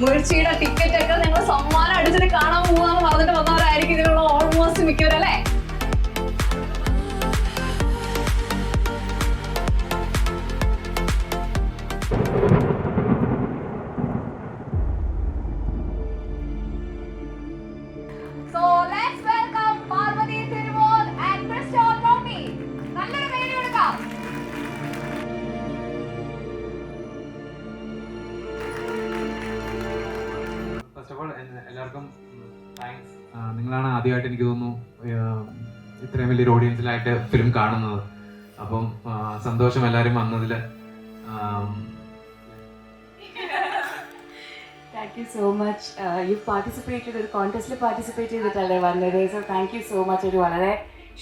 മിർച്ചിയുടെ ticket ഒക്കെ നിങ്ങൾ സമ്മാനം അടിച്ചിട്ട് കാണാൻ പോവാന്ന് പറഞ്ഞിട്ട് വന്നവരായിരിക്കും ഇതിലുള്ള ഓൾമോസ്റ്റ് മിക്കവരും എല്ലാവർക്കും താങ്ക്സ് നിങ്ങളാണ് ആദ്യമായിട്ട് എനിക്ക് തോന്നുന്നു ഇത്രയും വലിയൊരു ഓഡിയൻസിലായിട്ട് ഫിലിം കാണുന്നത്. അപ്പം സന്തോഷം എല്ലാവരും വന്നതിൽ thank you so much you participate ഒരു കോൺടെസ്റ്റിൽ പാർട്ടിസിപ്പേറ്റ് ചെയ്തിട്ടല്ലേ വന്നത്. So thank you so much ഒരു വളരെ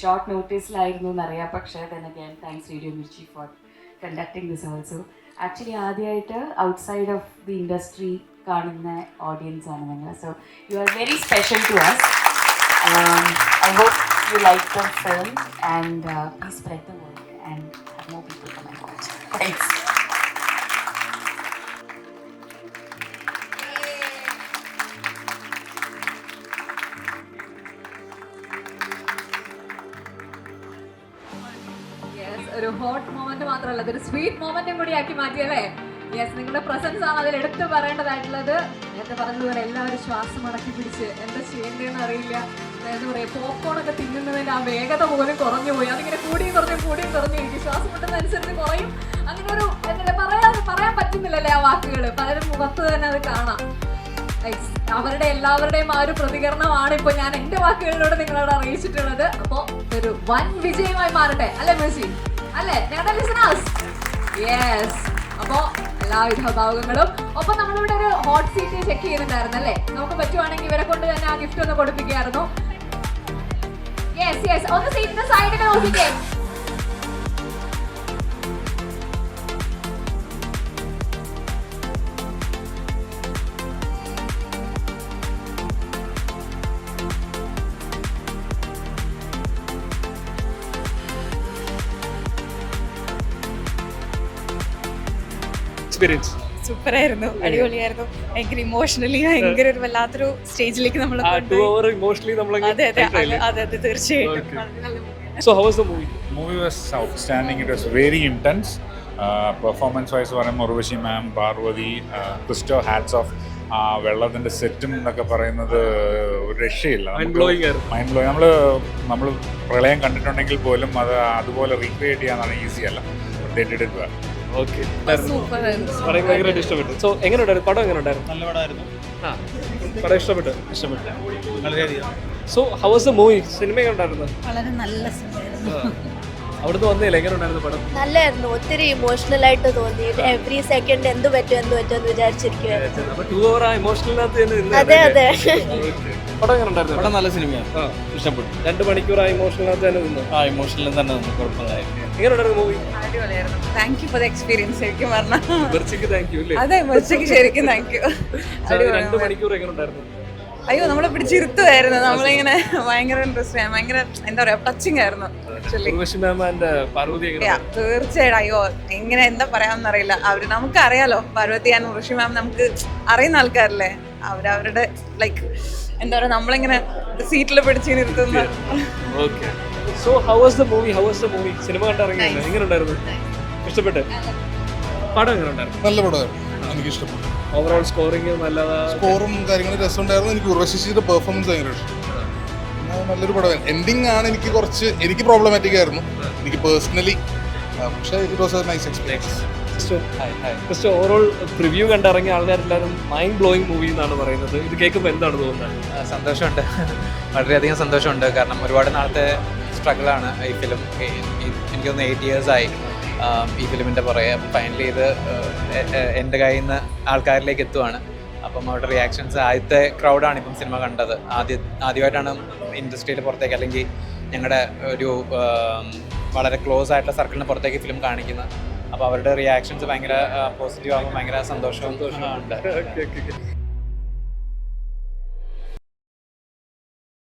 ഷോർട്ട് നോട്ടീസിലായിരുന്നു എന്നറിയാം പക്ഷേ തന്നെ thanks radio Mirchi for conducting this also actually ആദ്യമായിട്ട് ഔട്ട്സൈഡ് ഓഫ് ദി ഇൻഡസ്ട്രി കാണുന്ന ഓഡിയൻസ് ആണ് നിങ്ങൾ. So you are very special to us I hope you like the film and please spread the word and have more people come and watch thanks ഒരു hot moment മാത്രമല്ല അതൊരു sweet momentum കൂടി ആക്കി മാറ്റിയല്ലേ yes നിങ്ങളുടെ presence ആണ് അതിൽ എടുത്തു പറയേണ്ടതായിട്ടുള്ളത് നേരത്തെ പറഞ്ഞതുപോലെ എല്ലാവരും ശ്വാസം അടക്കി പിടിച്ച് എന്താ ചെയ്യേണ്ടതെന്ന് അറിയില്ല. എന്താ പറയുക പോപ്കോൺ ഒക്കെ തിന്നുന്നതിന്റെ ആ വേഗത പോലും കുറഞ്ഞു പോയി. അതിങ്ങനെ കൂടിയും കുറഞ്ഞു കൂടിയും കുറഞ്ഞു എനിക്ക് ശ്വാസം മുട്ടുന്നതനുസരിച്ച് കുറയും. അങ്ങനെ ഒരു എന്താ പറയാൻ പറയാൻ പറ്റുന്നില്ലല്ലേ ആ വാക്കുകൾ പലരും മുഖത്ത് തന്നെ അത് കാണാം. അവരുടെ എല്ലാവരുടെയും ആ ഒരു പ്രതികരണമാണ് ഇപ്പൊ ഞാൻ എന്റെ വാക്കുകളിലൂടെ നിങ്ങളോട് അറിയിച്ചിട്ടുള്ളത്. അപ്പോ ഒരു വൻ വിജയമായി മാറട്ടെ. അല്ലേ മേഴ്സി? അല്ലേ? ഞങ്ങളുടെ ലിസണേഴ്സ് യെസ് അപ്പോ എല്ലാവിധ ഭാവങ്ങളും ഒപ്പം നമ്മളിവിടെ ഒരു ഹോട്ട് സീറ്റ് ചെക്ക് ചെയ്തിട്ടുണ്ടായിരുന്നു അല്ലേ? നമുക്ക് പറ്റുവാണെങ്കിൽ ഇവരെ കൊണ്ട് തന്നെ ആ ഗിഫ്റ്റ് ഒന്ന് കൊടുപ്പിക്കായിരുന്നു യെസ് യെസ് ഒന്ന് സീറ്റിന്റെ സൈഡിൽ നോക്കിക്കേ. എക്സ്പീരിയൻസ് സൂപ്പർ ആയിരുന്നു അടിപൊളിയായിരുന്നു. ഭയങ്കര ഇമോഷണലി ഭയങ്കര ഒരു വല്ലാത്തൊരു സ്റ്റേജിലേക്ക് നമ്മൾ ഇമോഷണലി നമ്മൾ അതെ അതെ അതെ അതെ തീർച്ചയായിട്ടും. So how was the movie movie was it was very intense performance wise പറയുമ്പോൾ Urvashi ma'am Parvathy Christo hats off ആ വെള്ളത്തിന്റെ സെറ്റും എന്നൊക്കെ പറയുന്നത് ഒരു രക്ഷയില്ല. മൈൻഡ് ബ്ലോയിങ് നമ്മൾ നമ്മൾ പ്രളയം കണ്ടിട്ടുണ്ടെങ്കിൽ പോലും അത് അതുപോലെ റീക്രിയേറ്റ് ചെയ്യാനാണ് ഈസി ഓക്കെ. പടം ഭയങ്കരമായിട്ട് ഇഷ്ടപ്പെട്ടു. സോ എങ്ങനെ ഉണ്ടായിരുന്നു പടം എങ്ങനെ ഉണ്ടായിരുന്നു നല്ല പടമായിരുന്നു. ആ പടം ഇഷ്ടപ്പെട്ടു. ഇഷ്ടപ്പെട്ടു. വളരെയധികം. So how was the movie cinema എങ്ങനെ ഉണ്ടായിരുന്നു വളരെ നല്ല അവിടുന്ന് വന്നില്ല എങ്ങനെ ഉണ്ടായിരുന്നു പടം? നല്ലായിരുന്നു. ഒത്തിരി ഇമോഷണൽ ആയിട്ട് തോന്നി. എവറി സെക്കൻഡ് എന്ത് പറ്റും എന്ത് പറ്റും എന്ന് വിചാരിച്ചിരിക്കുവായിരുന്നു. അതെ അതെ. പടം എങ്ങനെ ഉണ്ടായിരുന്നു? പടം നല്ല സിനിമയാണ്. ഇഷ്ടപ്പെട്ടു. രണ്ട് മണിക്കൂർ ആ ഇമോഷണലിനകത്ത് തന്നെ നിന്നു. ആ ഇമോഷണലും തന്നെ നിന്നു. കുഴപ്പമില്ലായിരുന്നു. എങ്ങനെ ഉണ്ടായിരുന്നു മൂവി അടിപൊളിയായിരുന്നു. Thank you for the experience ശരിക്കും പറഞ്ഞാൽ മിർച്ചിക്ക് താങ്ക് യു അല്ലേ? അതെ ഉച്ചയ്ക്ക് ശരിക്കും താങ്ക് യു So, രണ്ട് മണിക്കൂർ എങ്ങനെ ഉണ്ടായിരുന്നു? അയ്യോ നമ്മളെ പിടിച്ചിരുത്തുമായിരുന്നു നമ്മളിങ്ങനെ ഭയങ്കര ഇൻട്രസ്റ്റ് ഭയങ്കര എന്താ പറയാ ടച്ചിങ് ആയിരുന്നു തീർച്ചയായിട്ടും. അയ്യോ എങ്ങനെ എന്താ പറയാമെന്നറിയില്ല അവർ നമുക്ക് അറിയാലോ പാർവതി ആൻഡ് ഋഷി മാം നമുക്ക് അറിയുന്ന ആൾക്കാരല്ലേ? അവരവരുടെ ലൈക്ക് എന്താ പറയുക നമ്മളിങ്ങനെ സീറ്റിൽ പിടിച്ച് നിർത്തുന്ന okay so how was the movie how was the movie cinema കണ്ടിറങ്ങിയല്ലോ എങ്ങനെ ഉണ്ടായിരുന്നു? ഇഷ്ടപ്പെട്ട്? പടം. എങ്ങനെ ഉണ്ടായിരുന്നു? നല്ല പടമായിരുന്നു. എനിക്ക് ഇഷ്ടപ്പെട്ടു ഓവറോൾ സ്കോറിംഗ് നല്ലതാ? സ്കോറും കാര്യങ്ങളും രസമുണ്ടായിരുന്നു. എനിക്ക് ഉർവശിയുടെ പെർഫോമൻസ് ഭയങ്കര ഇഷ്ടം. നല്ലൊരു പടമായിരുന്നു. എൻഡിങ് ആണ് എനിക്ക് കുറച്ച് എനിക്ക് പ്രോബ്ലമാറ്റിക് ആയിരുന്നു. എനിക്ക് പേഴ്സണലി പക്ഷേ it was a nice experience just overall preview കണ്ടിറങ്ങിയ ആൾക്കാരെല്ലാവരും മൈൻഡ് ബ്ലോയിങ് മൂവി എന്നാണ് പറയുന്നത്. ഇത് കേൾക്കുമ്പോൾ എന്താണ് തോന്നുന്നത്? സന്തോഷമുണ്ട്. വളരെയധികം സന്തോഷമുണ്ട്. കാരണം ഒരുപാട് നാളത്തെ സ്ട്രഗിളാണ് ഈ ഫിലിം എനിക്ക് തോന്നുന്നു എയ്റ്റ് ഇയേഴ്സായി ഈ ഫിലിമിന്റെ പുറകെ. ഫൈനലി ഇത് എന്റെ കയ്യിൽ നിന്ന് ആൾക്കാരിലേക്ക് എത്തുവാണ്. അപ്പം അവരുടെ റിയാക്ഷൻസ് ആദ്യത്തെ ക്രൗഡാണ് ഇപ്പം സിനിമ കണ്ടത്. ആദ്യ ആദ്യമായിട്ടാണ് ഇൻഡസ്ട്രിയിൽ പുറത്തേക്ക് അല്ലെങ്കിൽ ഞങ്ങളുടെ ഒരു വളരെ ക്ലോസ് ആയിട്ടുള്ള സർക്കിളിന് പുറത്തേക്ക് ഫിലിം കാണിക്കുന്നത്. അപ്പോൾ അവരുടെ റിയാക്ഷൻസ് ഭയങ്കര പോസിറ്റീവ് ആകുമ്പോൾ ഭയങ്കര സന്തോഷവും ഉണ്ട്.